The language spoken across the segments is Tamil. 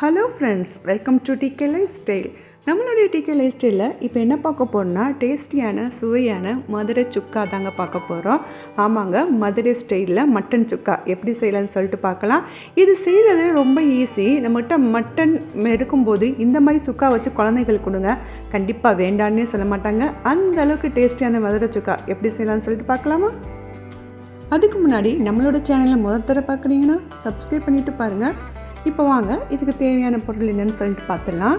Hello friends welcome to DK lifestyle நம்மளுடைய டிகே லைஃப் ஸ்டைலில் இப்போ என்ன பார்க்க போகிறோம்னா டேஸ்டியான சுவையான மதுரை சுக்கா தாங்க பார்க்க போகிறோம் ஆமாங்க மதுரை ஸ்டைலில் மட்டன் சுக்கா. எப்படி செய்யலாம்னு சொல்லிட்டு பார்க்கலாம். இது செய்கிறது ரொம்ப ஈஸி நம்மகிட்ட மட்டன் எடுக்கும்போது இந்த மாதிரி சுக்கா வச்சு குழந்தைகளுக்கு கொடுங்க. கண்டிப்பாக வேண்டான்னே சொல்ல மாட்டாங்க. அந்த அளவுக்கு டேஸ்டியான மதுரை சுக்கா. எப்படி செய்யலாம்னு சொல்லிட்டு பார்க்கலாமா? அதுக்கு முன்னாடி நம்மளோட சேனலை முதல் தர பார்க்குறீங்கன்னா சப்ஸ்கிரைப் பண்ணிவிட்டு பாருங்கள் இப்போ வாங்க இதுக்கு தேவையான பொருள் என்னென்னு சொல்லிட்டு பார்த்துடலாம்.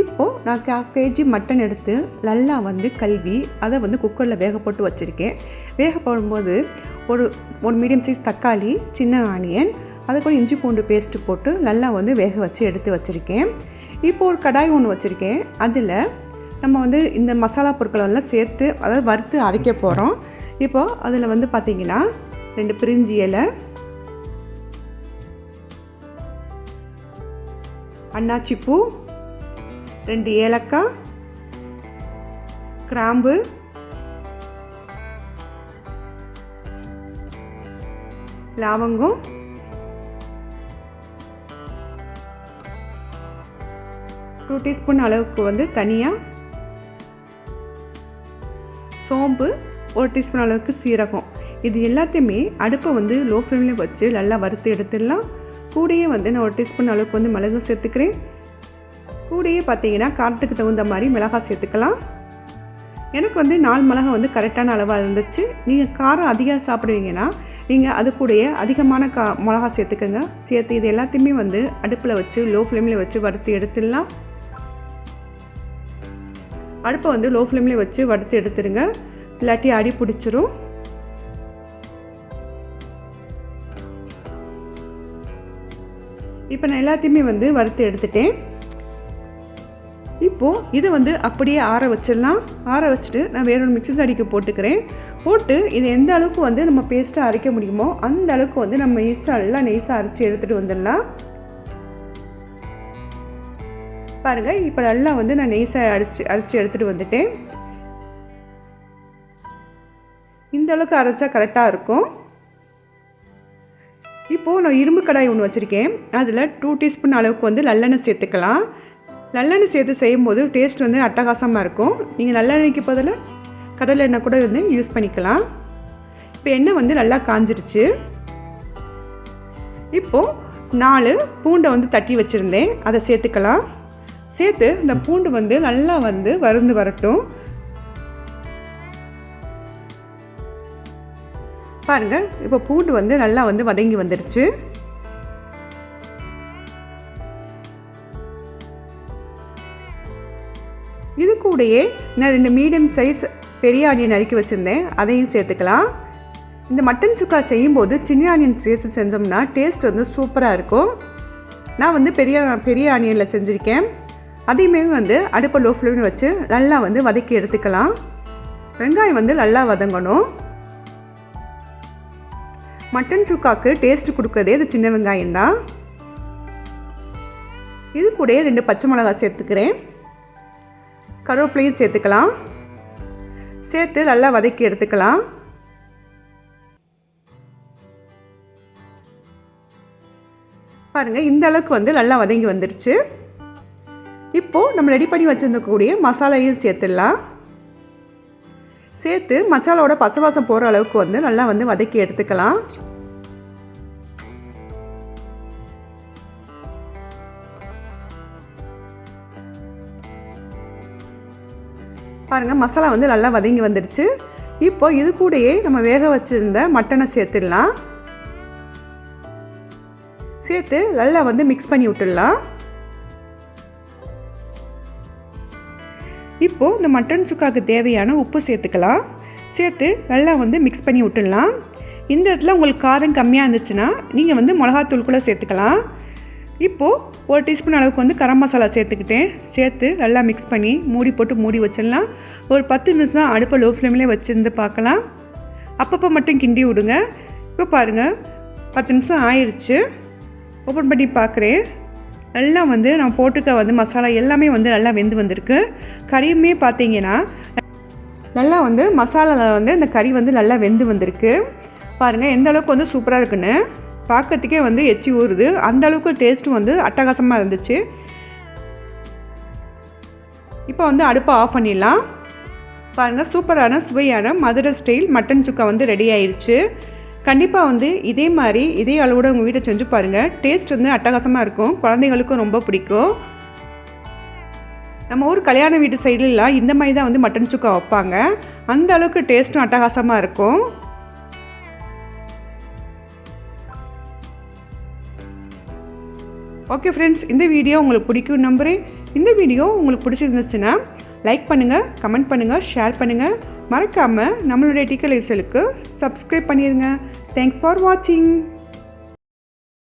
இப்போது நான் கா கேஜி மட்டன் எடுத்து நல்லா வந்து கழுவி அதை வந்து குக்கரில் வேக போட்டு வச்சுருக்கேன். வேக போடும்போது ஒரு ஒரு மீடியம் சைஸ் தக்காளி சின்ன ஆனியன் அது கூட இஞ்சி பூண்டு பேஸ்ட்டு போட்டு நல்லா வந்து வேக வச்சு எடுத்து வச்சுருக்கேன். இப்போ ஒரு கடாய் ஒன்று வச்சுருக்கேன். அதில் நம்ம வந்து இந்த மசாலா பொருட்களை எல்லாம் சேர்த்து அதாவது வறுத்து அரைக்க போகிறோம் இப்போது அதில் வந்து பார்த்திங்கன்னா ரெண்டு பிரிஞ்சி இலை அன்னாச்சி பூ ரெண்டு ஏலக்காய் கிராம்பு லாவங்கம் டூ டீஸ்பூன் அளவுக்கு வந்து தனியாக சோம்பு ஒரு டீஸ்பூன் அளவுக்கு சீரகம். இது எல்லாத்தையுமே அடுப்பை வந்து லோ ஃப்ளேமில் வச்சு நல்லா வறுத்து எடுத்துடலாம். கூடயே வந்து நான் ஒரு டீஸ்பூன் அளவுக்கு வந்து மிளகு சேர்த்துக்கிறேன். கூடையே பார்த்தீங்கன்னா காரத்துக்கு தகுந்த மாதிரி மிளகாய் சேர்த்துக்கலாம். எனக்கு வந்து நாலு மிளகாய் வந்து கரெக்டான அளவாக இருந்துச்சு. நீங்கள் காரம் அதிகம் சாப்பிடுவீங்கன்னா நீங்கள் அது கூடயே அதிகமான கா மிளகா சேர்த்துக்கோங்க. சேர்த்து இது எல்லாத்தையுமே வந்து அடுப்பில் வச்சு லோ ஃப்ளேமில் வச்சு வறுத்து எடுத்துடலாம். அடுப்பை வந்து லோ ஃப்ளேமில் வச்சு வறுத்து எடுத்துருங்க இல்லாட்டி அடி பிடிச்சிரும். இப்போ நான் எல்லாத்தையுமே வந்து வறுத்து எடுத்துட்டேன். இப்போது இதை வந்து அப்படியே ஆற வச்சிடலாம். ஆற வச்சுட்டு நான் வேற ஒரு மிக்சி ஜாடிக்கு போட்டுக்கிறேன். போட்டு இது எந்த அளவுக்கு வந்து நம்ம பேஸ்ட்டாக அரைக்க முடியுமோ அந்த அளவுக்கு வந்து நம்ம நெய்ஸாக எல்லாம் நெய்ஸாக அரைச்சி எடுத்துகிட்டு வந்துடலாம். பாருங்கள் இப்போ நல்லா வந்து நான் நெய்ஸாக அரைச்சி அரைச்சி எடுத்துகிட்டு வந்துட்டேன். இந்த அளவுக்கு அரைச்சா கரெக்டாக இருக்கும். இப்போது நான் இரும்பு கடாய் ஒன்று வச்சுருக்கேன். அதில் டூ டீஸ்பூன் அளவுக்கு வந்து நல்லெண்ணெய் சேர்த்துக்கலாம். நல்லெண்ணெய் சேர்த்து செய்யும்போது டேஸ்ட் வந்து அட்டகாசமாக இருக்கும். நீங்கள் நல்லெண்ணெய்க்கு பதில் கடலை எண்ணெய் கூட வந்து யூஸ் பண்ணிக்கலாம். இப்போ எண்ணெய் வந்து நல்லா காஞ்சிருச்சு. இப்போது நாலு பூண்டை வந்து தட்டி வச்சுருந்தேன். அதை சேர்த்துக்கலாம். சேர்த்து இந்த பூண்டு வந்து நல்லா வந்து வருந்து வரட்டும். பாருங்கள் இப்போ பூண்டு வந்து நல்லா வந்து வதங்கி வந்துடுச்சு இது கூடயே நான் ரெண்டு மீடியம் சைஸ் பெரிய ஆனியன் நறுக்கி வச்சுருந்தேன் அதையும் சேர்த்துக்கலாம். இந்த மட்டன் சுக்கா செய்யும்போது சின்ன ஆனியன் சேர்த்து செஞ்சோம்னா டேஸ்ட் வந்து சூப்பராக இருக்கும். நான் வந்து பெரிய பெரிய ஆனியனில் செஞ்சுருக்கேன். அதையுமே வந்து அடுப்பை லோ ஃப்ளேம்னு வச்சு நல்லா வந்து வதக்கி எடுத்துக்கலாம். வெங்காயம் வந்து நல்லா வதங்கணும். மட்டன் சுக்காக்கு டேஸ்ட் கொடுக்கறதே இது சின்ன வெங்காயம் தான். இது கூடயே ரெண்டு பச்சை மிளகாய் சேர்த்துக்கிறேன். கருவேப்பிலையும் சேர்த்துக்கலாம். சேர்த்து நல்லா வதக்கி எடுத்துக்கலாம். பாருங்கள் இந்த அளவுக்கு வந்து நல்லா வதங்கி வந்துருச்சு. இப்போது நம்ம ரெடி பண்ணி வச்சுருந்தக்கூடிய மசாலையும் சேர்த்துடலாம். சேர்த்து மசாலாவோட பசவாசம் போகிற அளவுக்கு வந்து நல்லா வந்து வதக்கி எடுத்துக்கலாம். பாருங்கள் மசாலா வந்து நல்லா வதங்கி வந்துடுச்சு. இப்போ இது கூடயே நம்ம வேக வச்சுருந்த மட்டனை சேர்த்துடலாம். சேர்த்து நல்லா வந்து மிக்ஸ் பண்ணி விட்டுடலாம். இப்போது இந்த மட்டன் சுக்காவுக்கு தேவையான உப்பு சேர்த்துக்கலாம். சேர்த்து நல்லா வந்து மிக்ஸ் பண்ணி விட்டுடலாம். இந்த இடத்துல உங்களுக்கு காரம் கம்மியாக இருந்துச்சுன்னா நீங்கள் வந்து மிளகாத்தூள் கூட சேர்த்துக்கலாம். இப்போது ஒரு டீஸ்பூன் அளவுக்கு வந்து கரம் மசாலா சேர்த்துக்கிட்டேன். சேர்த்து நல்லா மிக்ஸ் பண்ணி மூடி போட்டு மூடி வச்சிடலாம். ஒரு பத்து நிமிஷம் அடுப்பை லோ ஃப்ளேம்லேயே வச்சுருந்து பார்க்கலாம். அப்பப்போ மட்டும் கிண்டி விடுங்க. இப்போ பாருங்கள் பத்து நிமிஷம் ஆயிடுச்சு ஓப்பன் பண்ணி பார்க்குறேன். நல்லா வந்து நான் போட்டுக்க வந்து மசாலா எல்லாமே வந்து நல்லா வெந்து வந்திருக்கு. கறியுமே பார்த்தீங்கன்னா நல்லா வந்து மசாலாவில் வந்து இந்த கறி வந்து நல்லா வெந்து வந்திருக்கு. பாருங்கள் எந்த அளவுக்கு வந்து சூப்பராக இருக்குன்னு. பார்க்கறதுக்கே வந்து எச்சி ஊறுது. அந்த அளவுக்கு டேஸ்ட்டும் வந்து அட்டகாசமாக இருந்துச்சு. இப்போ வந்து அடுப்பை ஆஃப் பண்ணிடலாம். பாருங்கள் சூப்பரான சுவையான மதுரை ஸ்டைல் மட்டன் சுக்கா வந்து ரெடி ஆயிடுச்சு கண்டிப்பாக வந்து இதே மாதிரி இதே அளவோட உங்கள் வீட்டை செஞ்சு பாருங்கள் டேஸ்ட் வந்து அட்டகாசமாக இருக்கும். குழந்தைங்களுக்கும் ரொம்ப பிடிக்கும். நம்ம ஊர் கல்யாண வீட்டு சைடுலாம் இந்த மாதிரி தான் வந்து மட்டன் சுக்கா வைப்பாங்க. அந்த அளவுக்கு டேஸ்ட்டும் அட்டகாசமாக இருக்கும். ஓகே ஃப்ரெண்ட்ஸ் இந்த வீடியோ உங்களுக்கு பிடிக்கும் நம்புகிறேன் இந்த வீடியோ உங்களுக்கு பிடிச்சிருந்துச்சுன்னா லைக் பண்ணுங்கள் கமெண்ட் பண்ணுங்கள் ஷேர் பண்ணுங்கள் மறக்காமல் நம்மளுடைய டிக்கல் சப்ஸ்கிரைப் பண்ணிடுங்க தேங்க்ஸ் ஃபார் வாட்சிங்